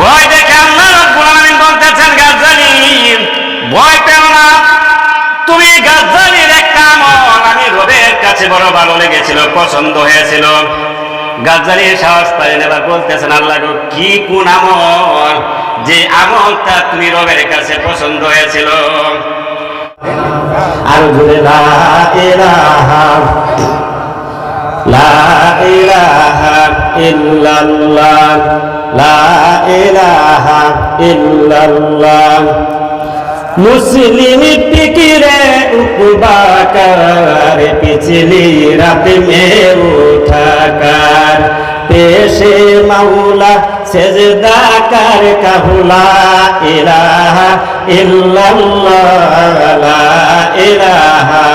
ভয় দেখে আল্লাহ বলতেছেন গাজ্জালি ভয় পেও না। তুমি গাজ্জালির একটা আমল। আমি রবের কাছে বড় ভালো লেগেছিল পছন্দ হয়েছিল। গাজ্জালি সাহস পাইলেন এবার বলতেছেন আল্লাহ গো, কি কোন আমল? যে আমলটা তুমি রবের কাছে পছন্দ হয়েছিল। আর জুড়ে লা ইলাহা লা ইলাহা ইল্লাল্লাহ। লা মুসলিম পিকিরে উপবাকার পিছলি রাত মে উঠাকার পেশে মাওলা, সেজদা কার? কাহুলা ইলাহা ইল্লাল্লাহ। লা ইলাহা।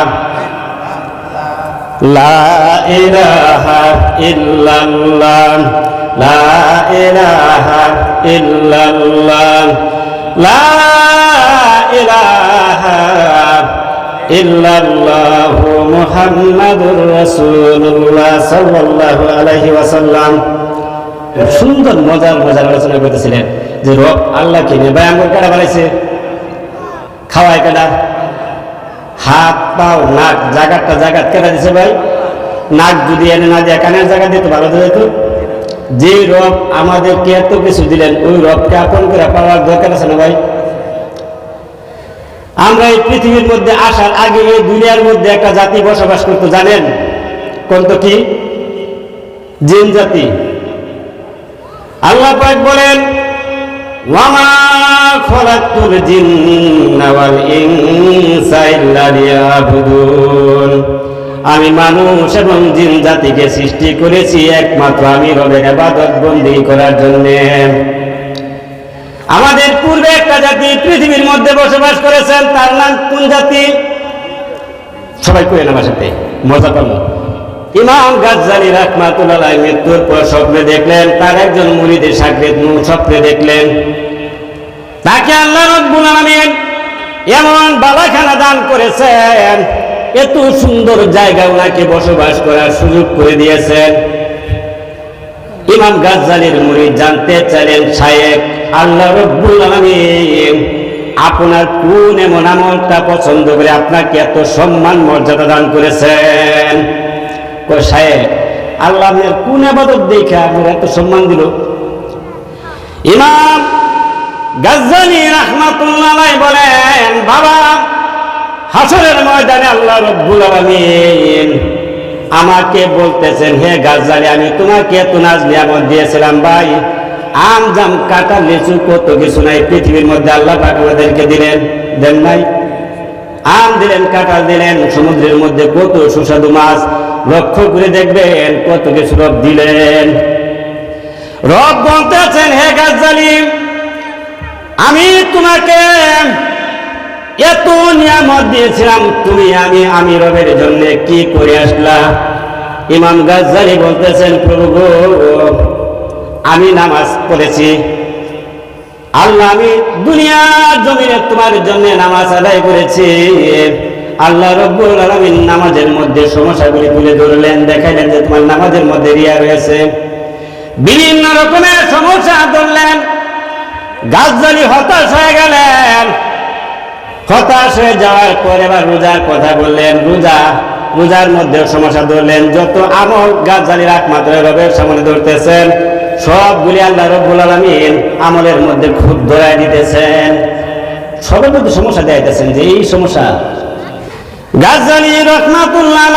লা ইলাহা ইল্লাল্লাহ। লা ইলাহা ইল্লাল্লাহ। লা ইল্লাল্লাহ মুহাম্মাদুর রাসূলুল্লাহ সাল্লাল্লাহু আলাইহি ওয়াসাল্লাম। খুব সুন্দর মজার মজার আলোচনা করতেছিলেন যে রব আল্লাহকে নিয়ে ব্যায়াম করে কাটা বানাইছে? খাওয়ায় কাটা হাত, পাও, নাক, জাগাতটা জাগাত কেটে দিছে ভাই। নাক যদি এনে না দিয়ে, কানের জায়গা দিতে ভালো যেত যে রব আমাদেরকে এত কিছু দিলেন, ওই রবকে আপন করে পাওয়ার দরকার আছে না ভাই? আমরা এই পৃথিবীর মধ্যে আসার আগে এই দুনিয়ার মধ্যে একটা জাতি বসবাস করতো, জানেন? কোন তো কি? জিন জাতি। আল্লাহ পাক বলেন, ওয়ামা খলাকুল আমি মানুষ এবং জিন জাতিকে সৃষ্টি করেছি, একমাত্র আমি রবের ইবাদত বন্দী করার জন্য। আমাদের পূর্বে একটা জাতি পৃথিবীর মধ্যে বসবাস করেছেন, তার নাম কোন জাতি? সবাই কই আমার সাথে, মজা পাবো ইমাম গাজ্জালি রাহমাতুল্লাহ মৃত্যুর পর স্বপ্নে দেখলেন, তার একজন মুরিদের সাকরেত নূর স্বপ্নে দেখলেন। তাকে আল্লাহ রব্বুল আলামিন এমন বালাখানা দান করেছেন এত সুন্দর জায়গা ওনাকে বসবাস করার সুযোগ করে দিয়েছেন। ইমাম গাজ্জালির মুরিদ জানতে চাইলেন, শায়েখ, আল্লাহ রব্বুল আলামিন আপনার কোন এমন আমলটা পছন্দ করে আপনাকে এত সম্মান মর্যাদা দান করেছেন? শায়েখ, আল্লাহ কোন আবাদত দেখে আপনার এত সম্মান দিল? ইমাম গাজ্জালি রাহমাতুল্লাহ বলেন হাসরের ময়দানে আল্লাহ রব্বুল আলামিন আমাকে বলতেছেন, হে গাজ্জালি, আমি তোমাকে এত নাজ নিয়ামত দিয়েছিলাম ভাই। আম জাম, কাটা, লিচু, কত কিছু নাই, পৃথিবীর মধ্যে আল্লাহ পাক আমাদেরকে দিলেন। দেন নাই। আম দিলেন, কাঁঠাল দিলেন, সমুদ্রের মধ্যে কত সুস্বাদু মাছ। লক্ষ্য করে দেখবেন, কত কিছু রব দিলেন। রব বলতেছেন, হে গাজ্জালি, আমি তোমাকে এত নিয়ামত দিয়েছিলাম, তুমি আমি আমি রবের জন্য কি করে আসলা? ইমাম গাজ্জালি বলতেছেন, প্রভু গো, আমি নামাজ পড়েছি। আল্লাহ, আমি দুনিয়ার জমিনে তোমার জন্য নামাজ আদায় করেছি। আল্লাহ রব্বুল আলামিন নামাজের মধ্যে সমস্যাগুলি তুলে ধরলেন, দেখাইলেন যে তোমার নামাজের মধ্যে রিয়া রয়েছে। বিভিন্ন রকমের সমস্যা ধরলেন। গাছজালি হতাশ হয়ে গেলেন। হতাশ হয়ে যাওয়ার পর এবার রোজার কথা বললেন, রোজা, রোজার মধ্যে সমস্যা ধরলেন, যত আমল গাছজালির একমাত্র রবের সামনে ধরতেছেন, সবগুলি আল্লাহ রব্বুল আলমিন আমলের মধ্যে খুব ধরাই দিতেছেন। সবের মধ্যে সমস্যা দেখাইতেছেন যে এই সমস্যা, গাছজালি রহমাতুল্লাহ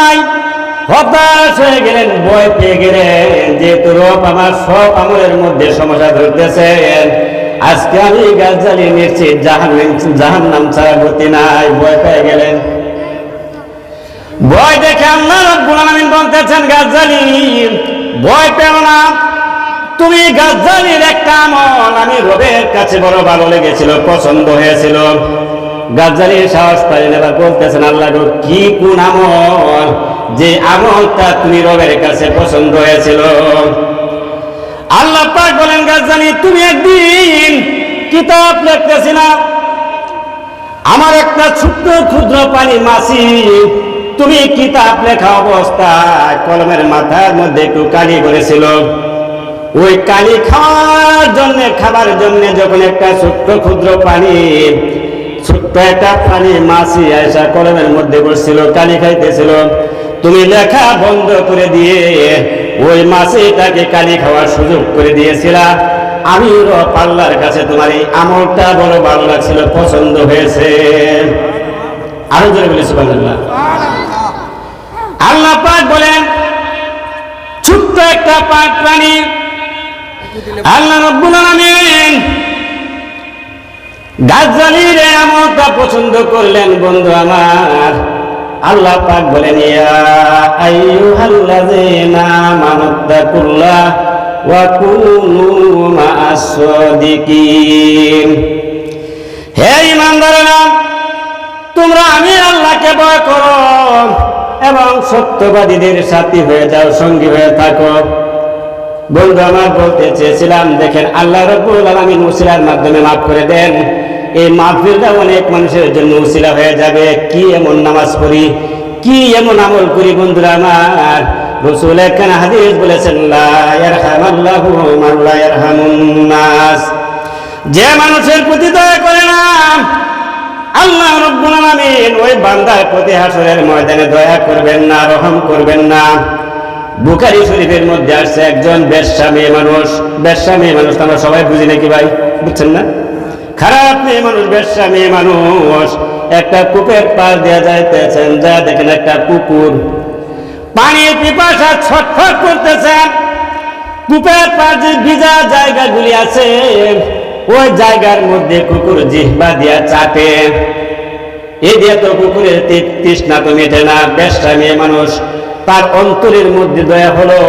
হতাশ হয়ে গেলেন, ভয় পেয়ে গেলেন, যেহেতু রব আমার সব আমলের মধ্যে সমস্যা ধরতেছেন আজকে আমি গাছ জ্বালিয়ে নিশ্চিত জাহান জাহান নাম ছাড়া গতি নাই, ভয় পেয়ে গেলেন। ভয় দেখে আল্লাহ রব্বুল বলতেছেন, গাছ জ্বালি ভয় পেও না। তুমি গাছ জ্বালির একটা আমল। আমি রবের কাছে বড় ভালো লেগেছিল, পছন্দ হয়েছিল। গাজ্জালির সাহস পাইলেন, এবার বলতেছেন, আল্লাহ কি কোন আমল? যে আমলটা তুমি রবের কাছে পছন্দ হয়েছিল? আল্লাহ পাক বলেন, গাজ্জালি, তুমি একদিন কিতাব লিখতেছি না। আমার একটা ছোট্ট ক্ষুদ্র পানি মাসি তুমি কিতাব লেখা অবস্থায় কলমের মাথার মধ্যে একটু কালি করেছিল। ওই কালি খাওয়ার জন্য, খাবার জন্য যখন একটা ছোট্ট ক্ষুদ্র পানি, ছোট্ট একটা পানি মাছি আয়সা কলমের মধ্যে বসছিল, কালি খাইতেছিল। তুমি লেখা বন্ধ করে দিয়ে ওই মাছিটাকে কালি খাওয়ার সুযোগ করে দিয়েছিলা। আমি পাল্লার কাছে তোমার এই আমলটা বড় ভালো লাগছিল, পছন্দ হয়েছে। আরও জোরে বলি, সুবহানাল্লাহ। আল্লাহ পাক বলেন, ছোট্ট একটা পাক প্রাণী। আল্লাহ রব্বুল আলামিন গাছালির আমলটা পছন্দ করলেন বন্ধু আমার। আল্লাহ পাক বলেন, ইয়া সাদিকিন হে ইমানদারেরা, তোমরা আমি আল্লাহকে ভয় করো এবং সত্যবাদীদের সাথী হয়ে যাও, সঙ্গী হয়ে থাকো। বন্ধু, আমার বলতে চেয়েছিলাম, দেখেন আল্লাহ রব্বুল আলামিন উসিলার মাধ্যমে মাফ করে দেন। এই মাহফিলটা অনেক মানুষের জন্য উসিলা হয়ে যাবে। কি এমন নামাজ পড়ি, কি এমন আমল করি, বন্ধুরা আমার? রসুল একখান হাদিস বলেছেন যে মানুষের প্রতি দয়া করে না, আল্লাহ রব্বুল ওই বান্দার প্রতি হাসরের ময়দানে দয়া করবেন না, রহম করবেন না। বুখারি শরীফের মধ্যে আসছে, একজন বেশ্যা মেয়ে মানুষ বেশ্যা মেয়ে মানুষ আমরা সবাই বুঝি নাকি ভাই? বুঝছেন না? খারাপ মেয়ে মানুষ বেশ্যা মেয়ে মানুষ। একটা কূপের পাশ দেওয়া যাইতেছেন, যা দেখেন একটা পুকুর পানির পিপাসা ছটফট করতেছে কূপের পাশে ভিজা জায়গাগুলি আছে। ওই জায়গার মধ্যে কুকুর জিহ্বা দিয়া চাপে। এ দিয়ে তো কুকুরের তৃষ্ণা তো মেটে না বেশটা মেয়ে মানুষ। তার অন্তরের মধ্যে দয়া হলো।